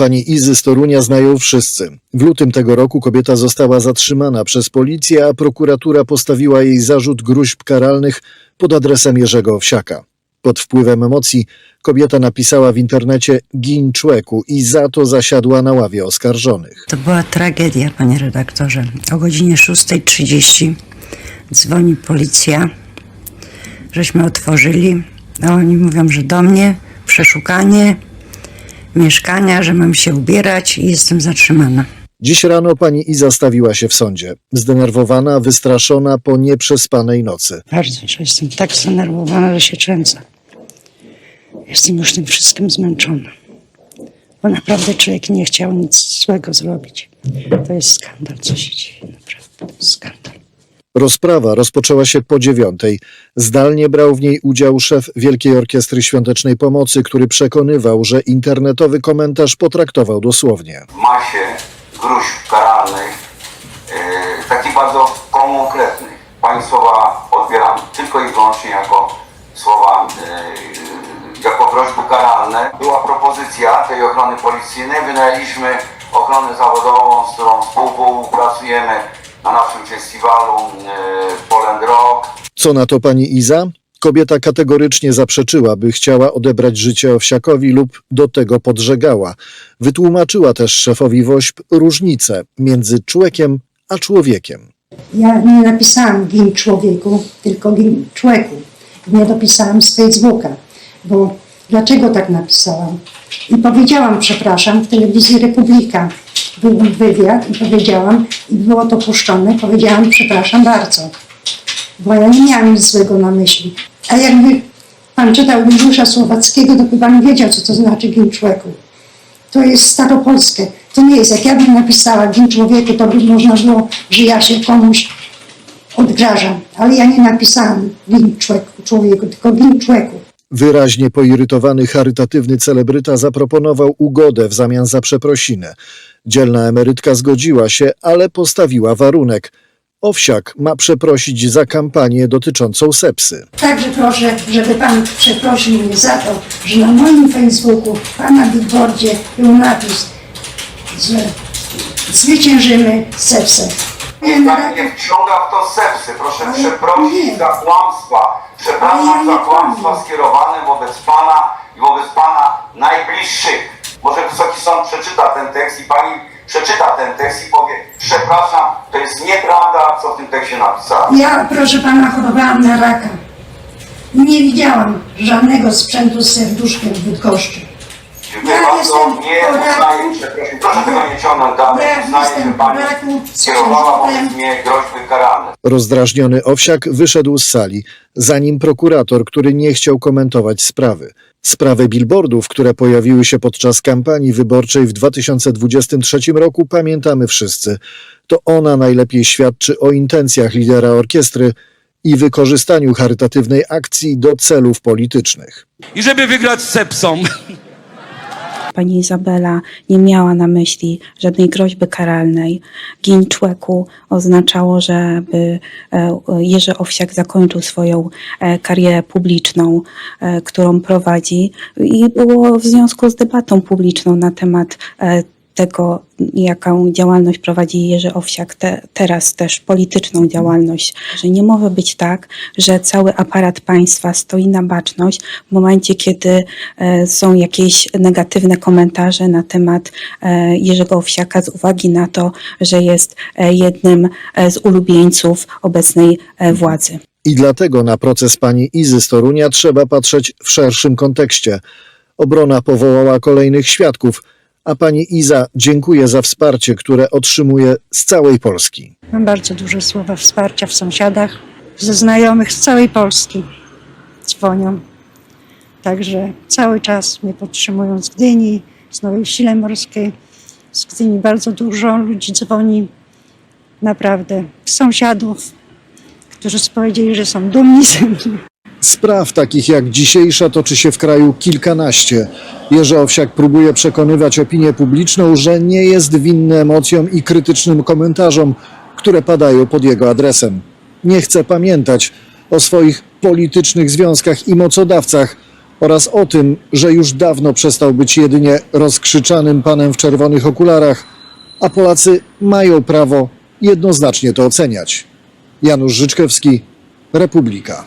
pani Izy z Torunia znają wszyscy. W lutym tego roku kobieta została zatrzymana przez policję, a prokuratura postawiła jej zarzut gruźb karalnych pod adresem Jerzego Owsiaka. Pod wpływem emocji kobieta napisała w internecie gin człeku i za to zasiadła na ławie oskarżonych. To była tragedia, panie redaktorze. O godzinie 6.30 dzwoni policja, żeśmy otworzyli, a oni mówią, że do mnie przeszukanie mieszkania, że mam się ubierać i jestem zatrzymana. Dziś rano pani Iza stawiła się w sądzie. Zdenerwowana, wystraszona po nieprzespanej nocy. Bardzo, że jestem tak zdenerwowana, że się trzęsę. Jestem już tym wszystkim zmęczona. Bo naprawdę człowiek nie chciał nic złego zrobić. To jest skandal, co się dzieje. Naprawdę, to jest skandal. Rozprawa rozpoczęła się po dziewiątej. Zdalnie brał w niej udział szef Wielkiej Orkiestry Świątecznej Pomocy, który przekonywał, że internetowy komentarz potraktował dosłownie. masie gruźb karalnych, e, takich bardzo konkretnych. Pani słowa odbieram tylko i wyłącznie jako słowa, e, jako groźby karalne. Była propozycja tej ochrony policyjnej, wynajęliśmy ochronę zawodową, z którą współpracujemy na naszym festiwalu e, Poland Rock. Co na to pani Iza? Kobieta kategorycznie zaprzeczyła, by chciała odebrać życie Owsiakowi lub do tego podżegała. Wytłumaczyła też szefowi WOŚP różnicę między człowiekiem a człowiekiem. Ja nie napisałam gin człowieku, tylko gin człeku. Nie dopisałam z Facebooka, bo dlaczego tak napisałam? I powiedziałam, przepraszam, w telewizji Republika był wywiad i powiedziałam, i było to puszczone, powiedziałam, przepraszam bardzo, bo ja nie miałam nic złego na myśli. A jakby pan czytał Juliusza Słowackiego, to by pan wiedział, co to znaczy gin człeku. To jest staropolskie. To nie jest, jak ja bym napisała gin człowieku, to by można było, że ja się komuś odgrażam. Ale ja nie napisałam gin człowieku, człowieku tylko gin człowieku. Wyraźnie poirytowany charytatywny celebryta zaproponował ugodę w zamian za przeprosinę. Dzielna emerytka zgodziła się, ale postawiła warunek. Owsiak ma przeprosić za kampanię dotyczącą sepsy. Także proszę, żeby pan przeprosił mnie za to, że na moim Facebooku, pana billboardzie był napis, że zwyciężymy sepsę. Nie, na nie wciąga w to sepsy. Proszę Ale przeprosić nie. za kłamstwa. Przepraszam za kłamstwa skierowane wobec Pana i wobec Pana najbliższych. Może Wysoki Sąd przeczyta ten tekst i Pani przeczyta ten tekst i powie przepraszam, to jest nieprawda, co w tym tekście napisałem. Ja, proszę pana, chorowałam na raka. Nie widziałam żadnego sprzętu z serduszkiem w Bydgoszczy. Dziękuję Ja bardzo. jestem Nie po uznaję, raku. przepraszam, że Pani skierowała wobec mnie groźby. Rozdrażniony Owsiak wyszedł z sali, zanim prokurator, który nie chciał komentować sprawy. Sprawę billboardów, które pojawiły się podczas kampanii wyborczej w 2023 roku, pamiętamy wszyscy. To ona najlepiej świadczy o intencjach lidera orkiestry i wykorzystaniu charytatywnej akcji do celów politycznych. i żeby wygrać z sepsą. Pani Izabela nie miała na myśli żadnej groźby karalnej. Gin człeku oznaczało, żeby e, Jerzy Owsiak zakończył swoją e, karierę publiczną, e, którą prowadzi i było w związku z debatą publiczną na temat tego, jaką działalność prowadzi Jerzy Owsiak, te, teraz też polityczną działalność, że nie może być tak, że cały aparat państwa stoi na baczność w momencie, kiedy e, są jakieś negatywne komentarze na temat e, Jerzego Owsiaka z uwagi na to, że jest e, jednym e, z ulubieńców obecnej e, władzy. I dlatego na proces pani Izy z Torunia trzeba patrzeć w szerszym kontekście. Obrona powołała kolejnych świadków, a pani Iza dziękuję za wsparcie, które otrzymuje z całej Polski. Mam bardzo duże słowa wsparcia w sąsiadach, ze znajomych z całej Polski dzwonią. Także cały czas mnie podtrzymują z Gdyni, z Nowej Sile Morskiej. Z Gdyni bardzo dużo ludzi dzwoni, naprawdę, sąsiadów, którzy powiedzieli, że są dumni ze mnie. Spraw takich jak dzisiejsza toczy się w kraju kilkanaście. Jerzy Owsiak próbuje przekonywać opinię publiczną, że nie jest winny emocjom i krytycznym komentarzom, które padają pod jego adresem. Nie chce pamiętać o swoich politycznych związkach i mocodawcach, oraz o tym, że już dawno przestał być jedynie rozkrzyczanym panem w czerwonych okularach, a Polacy mają prawo jednoznacznie to oceniać. Janusz Życzkewski, Republika.